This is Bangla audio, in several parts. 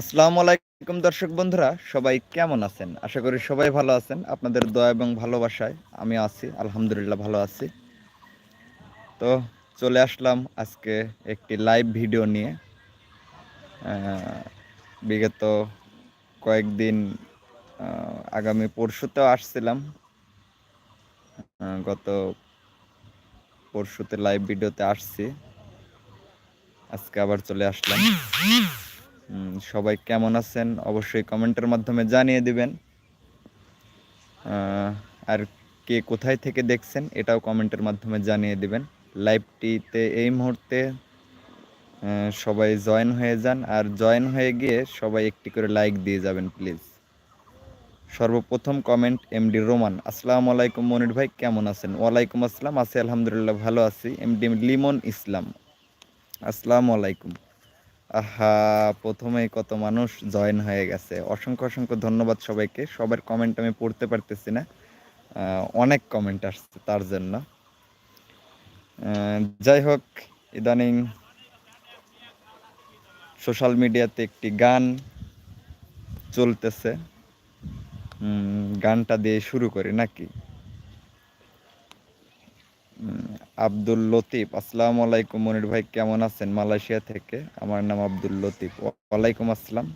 আসসালামু আলাইকুম দর্শক বন্ধুরা, সবাই কেমন আছেন? আশা করি সবাই ভালো আছেন। আপনাদের দয়া এবং ভালোবাসায় আমি আছি, আলহামদুলিল্লাহ ভালো আছি। তো চলে আসলাম আজকে একটি লাইভ ভিডিও নিয়ে। বিগত কয়েকদিন আগামী পরশুতেও আসছিলাম। গত পরশুতে লাইভ ভিডিওতে আসছি। আজকে আবার চলে আসলাম। সবাই কেমন আছেন অবশ্যই কমেন্টের মাধ্যমে জানিয়ে দিবেন। আর কে কোথায় থেকে দেখছেন এটাও কমেন্টের মাধ্যমে জানিয়ে দিবেন। লাইভটিতে এই মুহূর্তে সবাই জয়েন হয়ে যান। আর জয়েন হয়ে গিয়ে সবাই একটি করে লাইক দিয়ে যাবেন, প্লিজ। সর্বপ্রথম কমেন্ট এমডি রোমান। আসসালামু আলাইকুম মনির ভাই, কেমন আছেন? ওয়ালাইকুম আসসালাম। আছি আলহামদুলিল্লাহ, ভালো আছি। এমডি লিমন ইসলাম। আসসালামু আলাইকুম। আহা, প্রথমেই কত মানুষ জয়েন হয়ে গেছে। অসংখ্য অসংখ্য ধন্যবাদ সবাইকে। সবার কমেন্ট আমি পড়তে পারতেছি না। অনেক কমেন্ট আসছে তার জন্য। যাই হোক, ইদানিং সোশ্যাল মিডিয়াতে একটি গান চলতেছে। গানটা দিয়ে শুরু করি নাকি? আব্দুল লতিফ। আসসালামু আলাইকুম মনির ভাই, কেমন আছেন? মালয়েশিয়া থেকে। আমার নাম আব্দুল লতিফ। ওয়ালাইকুম আসসালাম।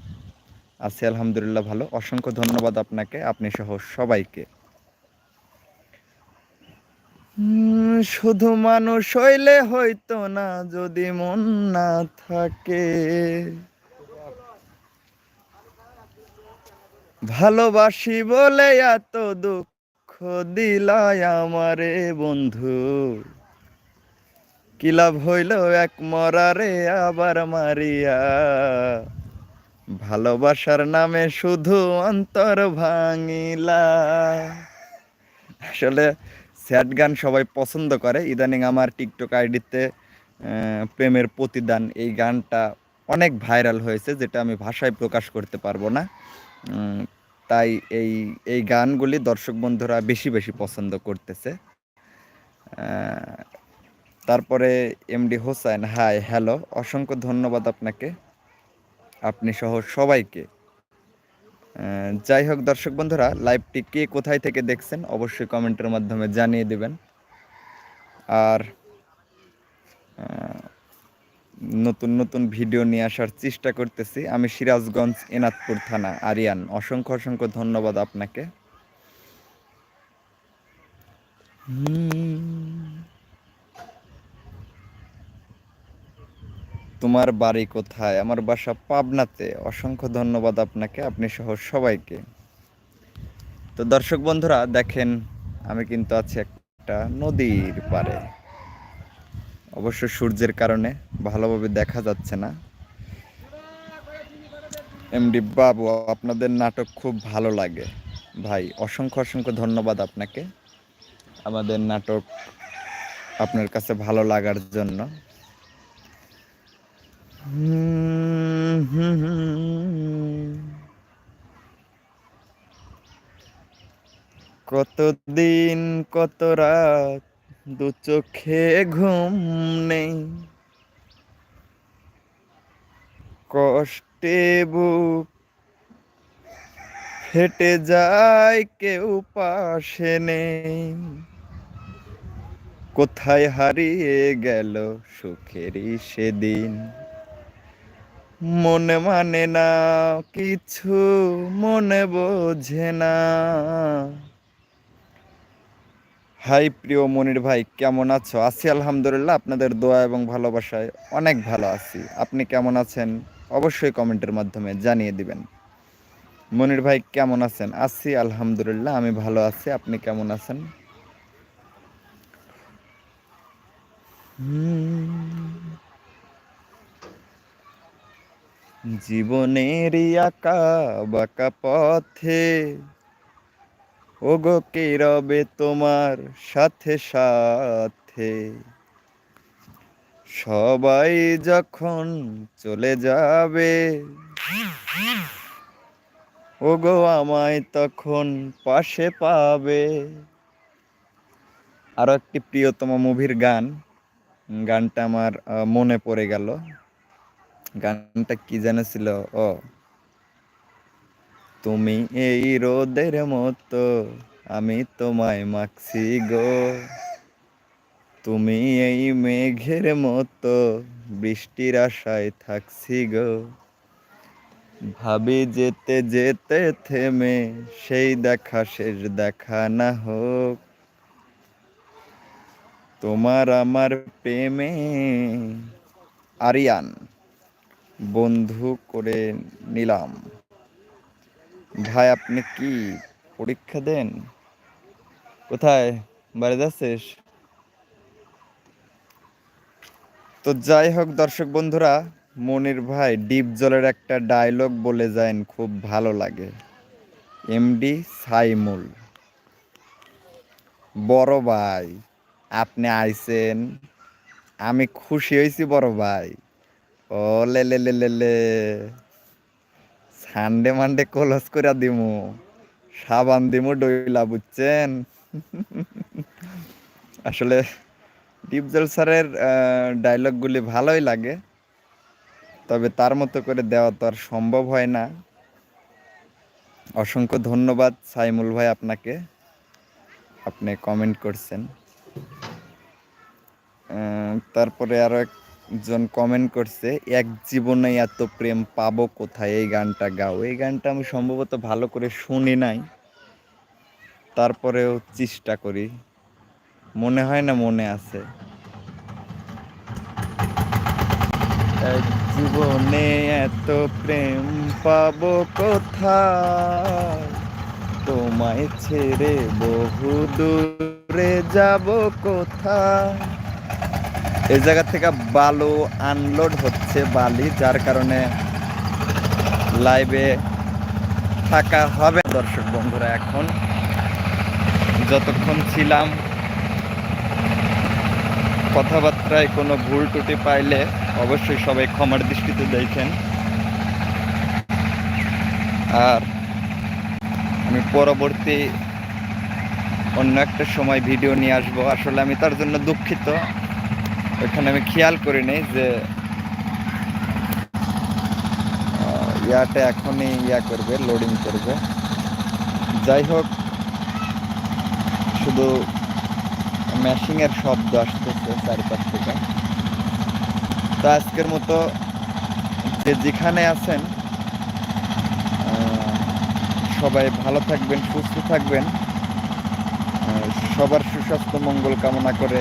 আছি আলহামদুলিল্লাহ ভালো। অসংখ্য ধন্যবাদ আপনাকে, আপনি সহ সবাইকে। শুধু মানুষ হইলে হইতো না, যদি মন না থাকে। ভালোবাসি বলে এত দুঃখ দিলায় আমারে বন্ধু। কি লাভ হইল এক মরারে আবার মারিয়া? ভালোবাসার নামে শুধু অন্তর ভাঙিলা। আসলে স্যাড গান সবাই পছন্দ করে। ইদানিং আমার টিকটক আইডিতে প্রেমের প্রতিদান এই গানটা অনেক ভাইরাল হয়েছে, যেটা আমি ভাষায় প্রকাশ করতে পারব না। তাই এই এই গানগুলি দর্শক বন্ধুরা বেশি বেশি পছন্দ করতেছে। তারপরে এমডি হোসেন হাই, হ্যালো, অসংখ্য ধন্যবাদ আপনাকে, আপনি সহ সবাইকে। যাই হোক দর্শক বন্ধুরা, লাইভটি কে কোথায় থেকে দেখছেন অবশ্যই কমেন্টের মাধ্যমে জানিয়ে দেবেন। আর নতুন নতুন ভিডিও নিয়ে আসার চেষ্টা করতেছি। আমি সিরাজগঞ্জ এনাদপুর থানা, আরিয়ান। অসংখ্য অসংখ্য ধন্যবাদ আপনাকে। তোমার বাড়ি কোথায়? আমার বাসা পাবনাতে। অসংখ্য ধন্যবাদ আপনাকে, আপনি সহ সবাইকে। তো দর্শক বন্ধুরা, দেখেন, আমি কিন্তু আছি একটা নদীর পারে অবশ্য সূর্যের কারণে ভালোভাবে দেখা যাচ্ছে না। এমডি বাবু, আপনাদের নাটক খুব ভালো লাগে। ভাই, অসংখ্য অসংখ্য ধন্যবাদ আপনাকে। আমাদের নাটক আপনার কাছে ভালো লাগার জন্য। কতদিন, কত রাত, দু চোখে ঘুম নেই। কষ্টে বুক ফেটে যায়, কেউ পাশে নেই। কোথায় হারিয়ে গেল সুখেরই সেদিন? মনে মানে না, কিছু মনে বোঝে না। হাই প্রিয় মনির ভাই, কেমন আছো? আছি আলহামদুলিল্লাহ, আপনাদের দোয়া এবং ভালোবাসায় অনেক ভালো আছি। আপনি কেমন আছেন? অবশ্যই কমেন্টের মাধ্যমে জানিয়ে দিবেন। মনির ভাই, কেমন আছেন? আছি আলহামদুলিল্লাহ, আমি ভালো আছি। আপনি কেমন আছেন? জীবনের আঁকা বাঁকা পথে। ওগো কে রবে তোমার সাথে সাথে? সবাই যখন চলে যাবে, ওগো আমায় তখন পাশে পাবে। আরও একটি প্রিয়তম মুভির গান, গানটা আমার মনে পড়ে গেল। গানটা কি জানেছিল ও। তুমি এই রোদের মতো আমি তোমায় মাখছি গো। তুমি এই মেঘের মতো বৃষ্টির আশায় থাকছি গো। ভাবি যেতে যেতে থেমে সেই দেখা শেষ দেখা না হোক। তোমার আমার প্রেমে আরিয়ান। বন্ধু করে নিলাম। ভাই, আপনি কি পরীক্ষা দেন? কোথায়? বাড়ি যাচ্ছিস? তো যাই হোক দর্শক বন্ধুরা, মনির ভাই, ডিপ জলের একটা ডায়লগ বলে যান, খুব ভালো লাগে। এমডি সাইমুল। বড় ভাই, আপনি আইছেন। আমি খুশি হয়েছি, বড় ভাই। ও, লে লে লে লে লে। সানডে মানডে কলস করে দিমু। সাবান দিমু ডইলা, বুঝছেন? আসলে ডিপজল স্যারের ডায়লগগুলি ভালোই লাগে, তবে তার মতো করে দেওয়া তো আর সম্ভব হয় না। অসংখ্য ধন্যবাদ সাইমুল ভাই আপনাকে, আপনি কমেন্ট করছেন। তারপরে আরও একজন কমেন্ট করছে, এক জীবনে এত প্রেম পাবো কোথায়? এই গানটা গাও। এই গানটা আমি সম্ভবত ভালো করে শুনি নাই। তারপরেও চেষ্টা করি। মনে হয় না মনে আছে। এক জীবনে এত প্রেম পাবো কোথায়? তোমায় ছেড়ে বহু দূরে যাব কোথায়? এই জায়গা থেকে বালু আনলোড হচ্ছে বালি, যার কারণে লাইভে থাকা হবে। দর্শক বন্ধুরা, এখন যতক্ষণ ছিলাম, কথাবার্তায় কোনো ভুল টুটি পাইলে অবশ্যই সবাই ক্ষমার দৃষ্টিতে দেখেন। আর আমি পরবর্তী অন্য একটা সময় ভিডিও নিয়ে আসব। আসলে আমি তার জন্য দুঃখিত। ওইখানে আমি খেয়াল করি নাই যে ইয়াটা এখনই ইয়া করবে লোডিং করবে। যাই হোক, শুধু ম্যাশিংয়ের শব্দ আসতেছে চারিপাশ থেকে। তো আজকের মতো যে যেখানে আছেন সবাই ভালো থাকবেন, সুস্থ থাকবেন। সবার সুস্বাস্থ্য, মঙ্গল কামনা করে